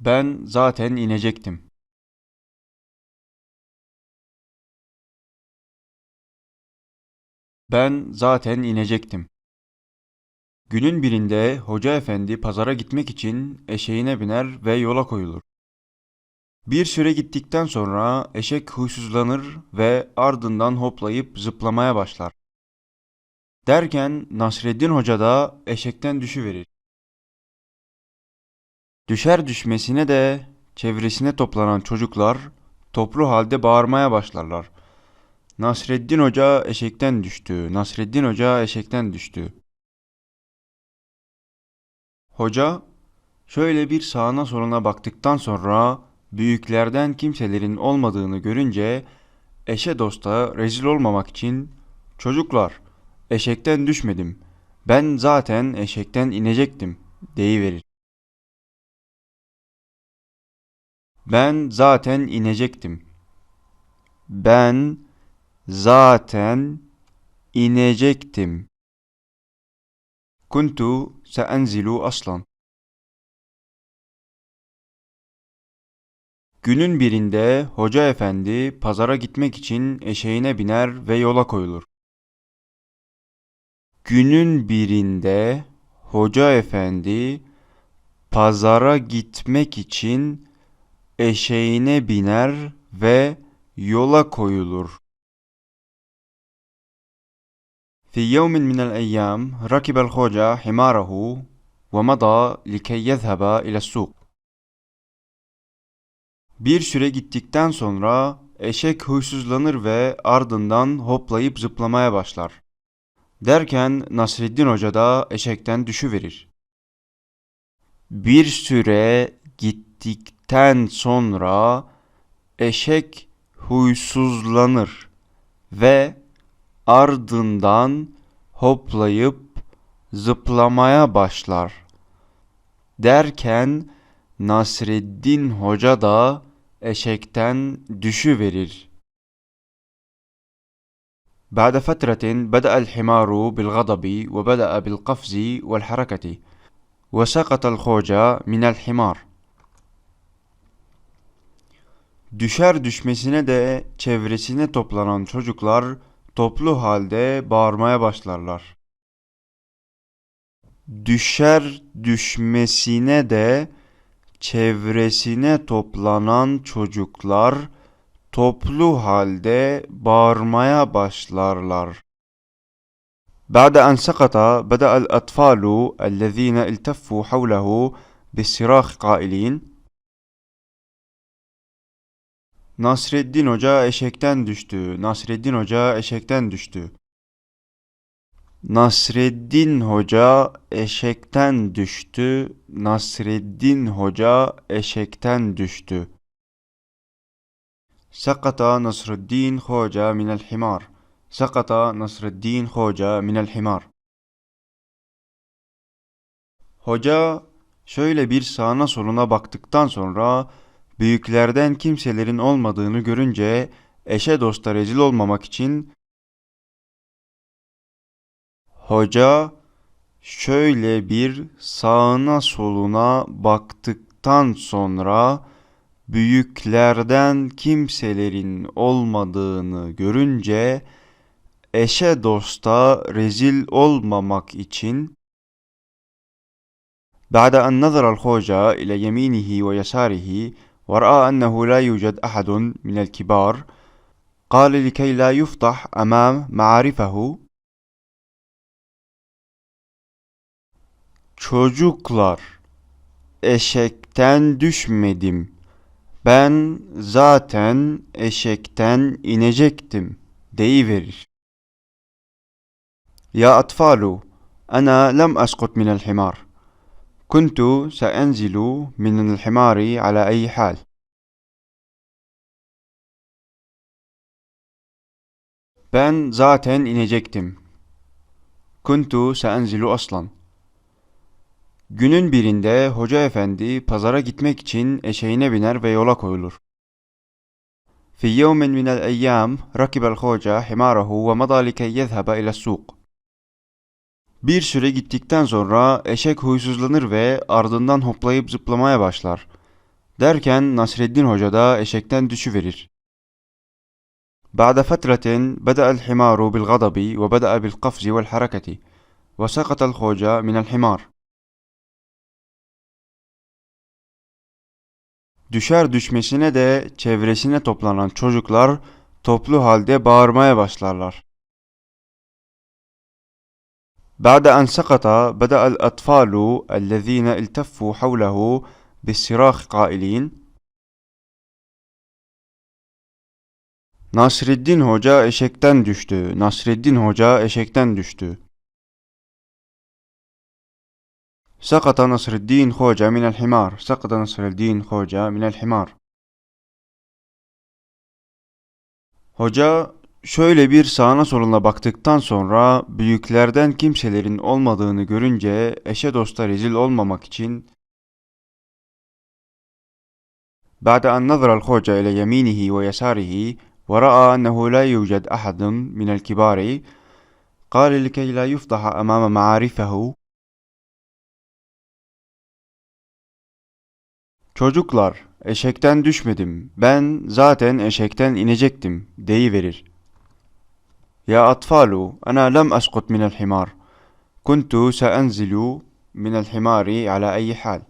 Ben zaten inecektim. Ben zaten inecektim. Günün birinde hoca efendi pazara gitmek için eşeğine biner ve yola koyulur. Bir süre gittikten sonra eşek huysuzlanır ve ardından hoplayıp zıplamaya başlar. Derken Nasreddin Hoca da eşekten düşüverir. Düşer düşmesine de çevresine toplanan çocuklar toplu halde bağırmaya başlarlar. Nasreddin Hoca eşekten düştü. Nasreddin Hoca eşekten düştü. Hoca şöyle bir sağına soluna baktıktan sonra büyüklerden kimselerin olmadığını görünce eşe dosta rezil olmamak için çocuklar eşekten düşmedim. Ben zaten eşekten inecektim deyiverir. Ben zaten inecektim. Ben zaten inecektim. Kuntu seenzilu aslan. Günün birinde hoca efendi pazara gitmek için eşeğine biner ve yola koyulur. Günün birinde hoca efendi pazara gitmek için eşeğine biner ve yola koyulur. في يوم من الأيام ركب الخوجة حماره ومضى لكي يذهب إلى السوق. Bir süre gittikten sonra eşek huysuzlanır ve ardından hoplayıp zıplamaya başlar. Derken Nasreddin Hoca da eşekten düşüverir. Bir süre gittikten sonra eşek huysuzlanır ve ardından hoplayıp zıplamaya başlar. Derken Nasreddin Hoca da eşekten düşüverir. بعد فترة بدأ الحمار بالغضب وبدأ بالقفز والحركة وسقط الخوجة من الحمار Düşer düşmesine de çevresine toplanan çocuklar toplu halde bağırmaya başlarlar. Düşer düşmesine de çevresine toplanan çocuklar toplu halde bağırmaya başlarlar. بعد أن سقط بدأ الأطفال الذين التفوا حوله بالصراخ قائلين Nasreddin Hoca eşekten düştü. Nasreddin Hoca eşekten düştü. Nasreddin Hoca eşekten düştü. Nasreddin Hoca eşekten düştü. Sakata Nasreddin Hoca minel himar. Sakata Nasreddin Hoca minel himar. Hoca şöyle bir sağına soluna baktıktan sonra büyüklerden kimselerin olmadığını görünce eşe dosta rezil olmamak için hoca şöyle bir sağına soluna baktıktan sonra büyüklerden kimselerin olmadığını görünce eşe dosta rezil olmamak için بعد أن نظر الخوجة إلى يمينه ويساره ورأى أنه لا يوجد أحد من الكبار قال لكي لا يفضح أمام معارفه Çocuklar, eşekten düşmedim. Ben zaten eşekten inecektim deyiverir. Ya atfalu, ana lem asqut minel himar. كنت سأنزل من الحمار على أي حال Ben zaten inecektim. Kuntu seenzilu aslan. Günün birinde hoca efendi pazara gitmek için eşeğine biner ve yola koyulur. في يوم من الأيام ركب الخوجة حماره ومضى لكي يذهب إلى السوق. Bir süre gittikten sonra eşek huysuzlanır ve ardından hoplayıp zıplamaya başlar. Derken Nasreddin Hoca da eşekten düşüverir. بعد فترة بدأ الحمار بالغضب وبدأ بالقفز والحركة وسقط الخوجة من الحمار Düşer düşmesine de çevresine toplanan çocuklar toplu halde bağırmaya başlarlar. بعد أن سقط بدأ الأطفال الذين التفوا حوله بالصراخ قائلين Nasreddin Hoca eşekten düştü. Nasreddin Hoca eşekten düştü. سقط نصر الدين خوجة من الحمار سقط نصر الدين خوجة من الحمار Hoca şöyle bir sağına soluna baktıktan sonra büyüklerden kimselerin olmadığını görünce eşe dosta rezil olmamak için بعد أن نظر الخوجة إلى يمينه ويساره ورأى أنه لا يوجد أحد من الكبار قال لكي لا يفضح أمام معارفه Çocuklar, eşekten düşmedim. Ben zaten eşekten inecektim, deyiverir. Ya atfalu, ana lem asqut minel himar. Kuntu sa'enzilu minel himari ala ayyi hal.